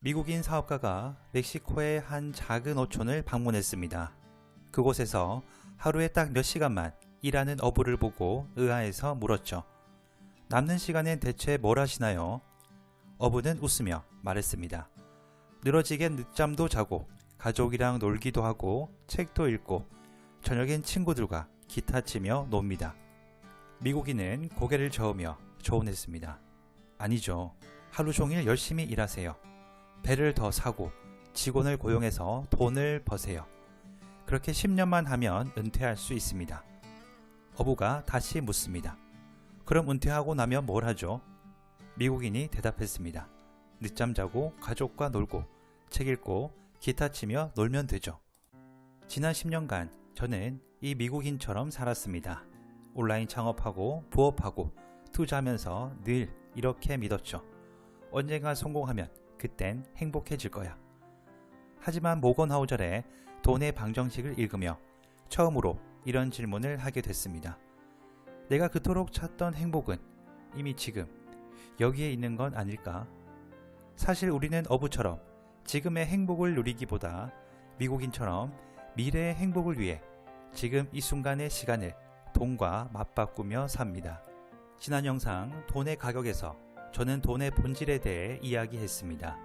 미국인 사업가가 멕시코의 한 작은 어촌을 방문했습니다. 그곳에서 하루에 딱 몇 시간만 일하는 어부를 보고 의아해서 물었죠. 남는 시간엔 대체 뭘 하시나요? 어부는 웃으며 말했습니다. 늘어지게 늦잠도 자고 가족이랑 놀기도 하고 책도 읽고 저녁엔 친구들과 기타 치며 놉니다. 미국인은 고개를 저으며 조언했습니다. 아니죠. 하루 종일 열심히 일하세요. 배를 더 사고 직원을 고용해서 돈을 버세요. 그렇게 10년만 하면 은퇴할 수 있습니다. 어부가 다시 묻습니다. 그럼 은퇴하고 나면 뭘 하죠? 미국인이 대답했습니다. 늦잠 자고 가족과 놀고 책 읽고 기타 치며 놀면 되죠. 지난 10년간 저는 이 미국인처럼 살았습니다. 온라인 창업하고 부업하고 투자하면서 늘 이렇게 믿었죠. 언젠가 성공하면 그땐 행복해질 거야. 하지만 모건 하우절의 돈의 방정식을 읽으며 처음으로 이런 질문을 하게 됐습니다. 내가 그토록 찾던 행복은 이미 지금 여기에 있는 건 아닐까? 사실 우리는 어부처럼 지금의 행복을 누리기보다 미국인처럼 미래의 행복을 위해 지금 이 순간의 시간을 돈과 맞바꾸며 삽니다. 지난 영상 돈의 가격에서 저는 돈의 본질에 대해 이야기했습니다.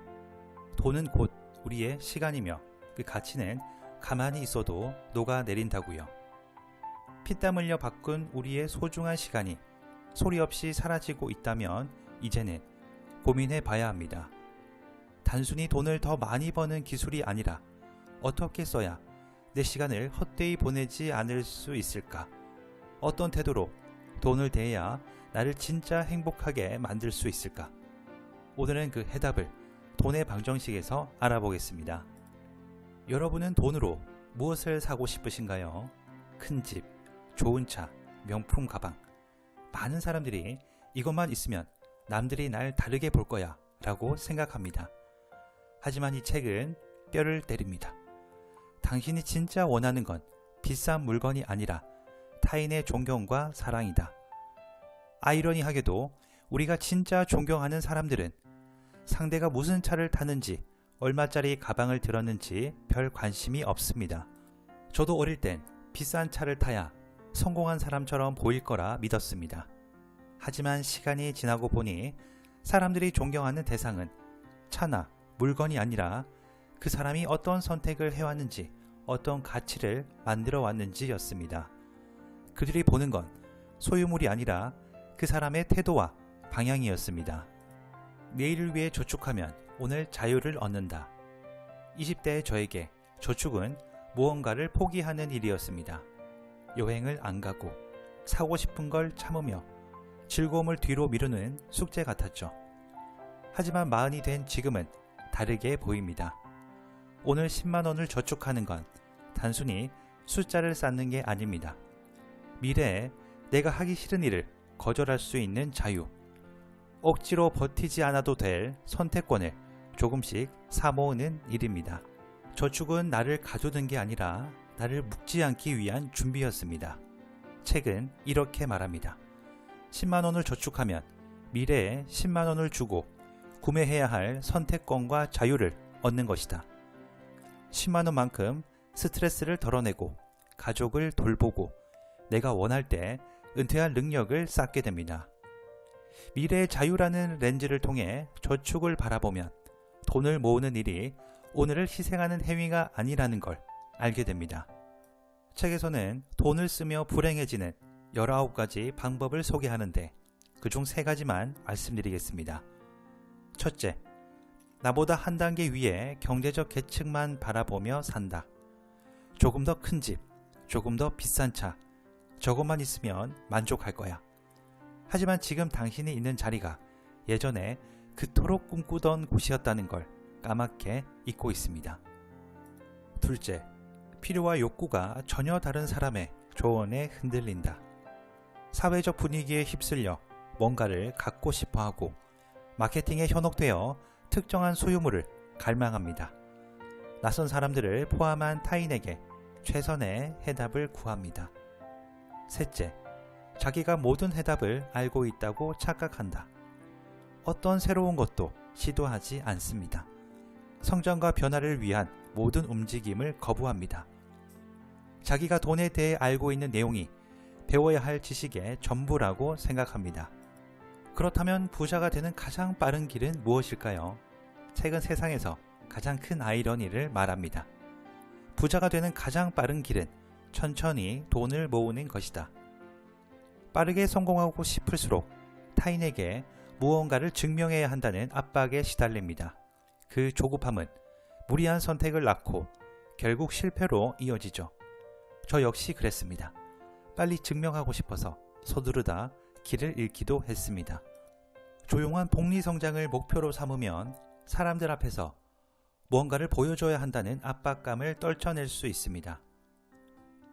돈은 곧 우리의 시간이며 그 가치는 가만히 있어도 녹아내린다고요. 피땀 흘려 바꾼 우리의 소중한 시간이 소리 없이 사라지고 있다면 이제는 고민해 봐야 합니다. 단순히 돈을 더 많이 버는 기술이 아니라 어떻게 써야 내 시간을 헛되이 보내지 않을 수 있을까? 어떤 태도로 돈을 대해야 나를 진짜 행복하게 만들 수 있을까? 오늘은 그 해답을 돈의 방정식에서 알아보겠습니다. 여러분은 돈으로 무엇을 사고 싶으신가요? 큰 집, 좋은 차, 명품 가방. 많은 사람들이 이것만 있으면 남들이 날 다르게 볼 거야 라고 생각합니다. 하지만 이 책은 뼈를 때립니다. 당신이 진짜 원하는 건 비싼 물건이 아니라 타인의 존경과 사랑이다. 아이러니하게도 우리가 진짜 존경하는 사람들은 상대가 무슨 차를 타는지 얼마짜리 가방을 들었는지 별 관심이 없습니다. 저도 어릴 땐 비싼 차를 타야 성공한 사람처럼 보일 거라 믿었습니다. 하지만 시간이 지나고 보니 사람들이 존경하는 대상은 차나 물건이 아니라 그 사람이 어떤 선택을 해왔는지 어떤 가치를 만들어 왔는지였습니다. 그들이 보는 건 소유물이 아니라 그 사람의 태도와 방향이었습니다. 내일을 위해 저축하면 오늘 자유를 얻는다. 20대의 저에게 저축은 무언가를 포기하는 일이었습니다. 여행을 안 가고 사고 싶은 걸 참으며 즐거움을 뒤로 미루는 숙제 같았죠. 하지만 마흔이 된 지금은 다르게 보입니다. 오늘 10만 원을 저축하는 건 단순히 숫자를 쌓는 게 아닙니다. 미래에 내가 하기 싫은 일을 거절할 수 있는 자유. 억지로 버티지 않아도 될 선택권을 조금씩 사모으는 일입니다. 저축은 나를 가두는 게 아니라 나를 묶지 않기 위한 준비였습니다. 책은 이렇게 말합니다. 10만 원을 저축하면 미래에 10만 원을 주고 구매해야 할 선택권과 자유를 얻는 것이다. 10만 원만큼 스트레스를 덜어내고 가족을 돌보고 내가 원할 때 은퇴할 능력을 쌓게 됩니다. 미래의 자유라는 렌즈를 통해 저축을 바라보면 돈을 모으는 일이 오늘을 희생하는 행위가 아니라는 걸 알게 됩니다. 책에서는 돈을 쓰며 불행해지는 19가지 방법을 소개하는데 그중 3가지만 말씀드리겠습니다. 첫째, 나보다 한 단계 위에 경제적 계층만 바라보며 산다. 조금 더 큰 집, 조금 더 비싼 차, 저것만 있으면 만족할 거야. 하지만 지금 당신이 있는 자리가 예전에 그토록 꿈꾸던 곳이었다는 걸 까맣게 잊고 있습니다. 둘째, 필요와 욕구가 전혀 다른 사람의 조언에 흔들린다. 사회적 분위기에 휩쓸려 뭔가를 갖고 싶어 하고 마케팅에 현혹되어 특정한 소유물을 갈망합니다. 낯선 사람들을 포함한 타인에게 최선의 해답을 구합니다. 셋째, 자기가 모든 해답을 알고 있다고 착각한다. 어떤 새로운 것도 시도하지 않습니다. 성장과 변화를 위한 모든 움직임을 거부합니다. 자기가 돈에 대해 알고 있는 내용이 배워야 할 지식의 전부라고 생각합니다. 그렇다면 부자가 되는 가장 빠른 길은 무엇일까요? 책은 세상에서 가장 큰 아이러니를 말합니다. 부자가 되는 가장 빠른 길은 천천히 돈을 모으는 것이다. 빠르게 성공하고 싶을수록 타인에게 무언가를 증명해야 한다는 압박에 시달립니다. 그 조급함은 무리한 선택을 낳고 결국 실패로 이어지죠. 저 역시 그랬습니다. 빨리 증명하고 싶어서 서두르다 길을 잃기도 했습니다. 조용한 복리 성장을 목표로 삼으면 사람들 앞에서 무언가를 보여줘야 한다는 압박감을 떨쳐낼 수 있습니다.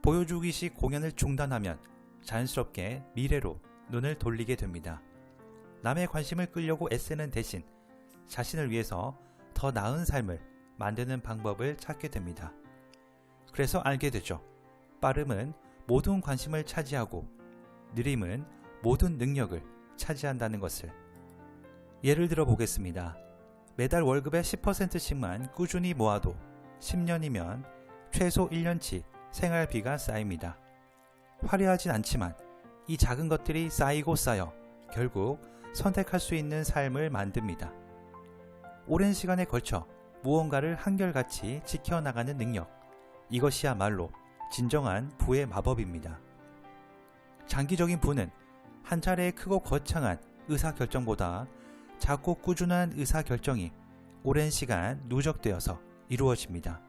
보여주기식 공연을 중단하면 자연스럽게 미래로 눈을 돌리게 됩니다. 남의 관심을 끌려고 애쓰는 대신 자신을 위해서 더 나은 삶을 만드는 방법을 찾게 됩니다. 그래서 알게 되죠. 빠름은 모든 관심을 차지하고 느림은 모든 능력을 차지한다는 것을. 예를 들어 보겠습니다. 매달 월급의 10%씩만 꾸준히 모아도 10년이면 최소 1년치 생활비가 쌓입니다. 화려하진 않지만 이 작은 것들이 쌓이고 쌓여 결국 선택할 수 있는 삶을 만듭니다. 오랜 시간에 걸쳐 무언가를 한결같이 지켜나가는 능력. 이것이야말로 진정한 부의 마법입니다. 장기적인 부는 한 차례의 크고 거창한 의사결정보다 작고 꾸준한 의사결정이 오랜 시간 누적되어서 이루어집니다.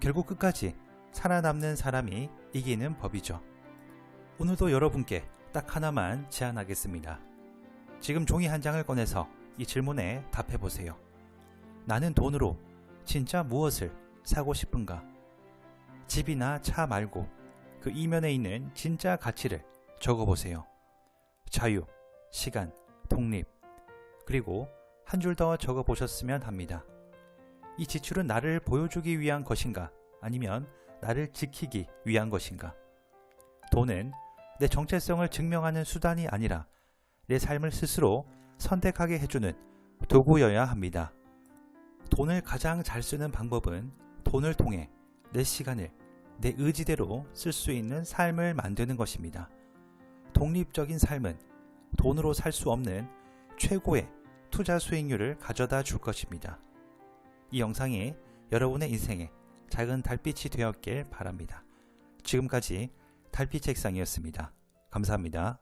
결국 끝까지 살아남는 사람이 이기는 법이죠. 오늘도 여러분께 딱 하나만 제안하겠습니다. 지금 종이 한 장을 꺼내서 이 질문에 답해 보세요. 나는 돈으로 진짜 무엇을 사고 싶은가? 집이나 차 말고 그 이면에 있는 진짜 가치를 적어 보세요. 자유, 시간, 독립, 그리고 한 줄 더 적어 보셨으면 합니다. 이 지출은 나를 보여주기 위한 것인가? 아니면 나를 지키기 위한 것인가? 돈은 내 정체성을 증명하는 수단이 아니라 내 삶을 스스로 선택하게 해주는 도구여야 합니다. 돈을 가장 잘 쓰는 방법은 돈을 통해 내 시간을 내 의지대로 쓸 수 있는 삶을 만드는 것입니다. 독립적인 삶은 돈으로 살 수 없는 최고의 투자 수익률을 가져다 줄 것입니다. 이 영상이 여러분의 인생에 작은 달빛이 되었길 바랍니다. 지금까지 달빛 책상이었습니다. 감사합니다.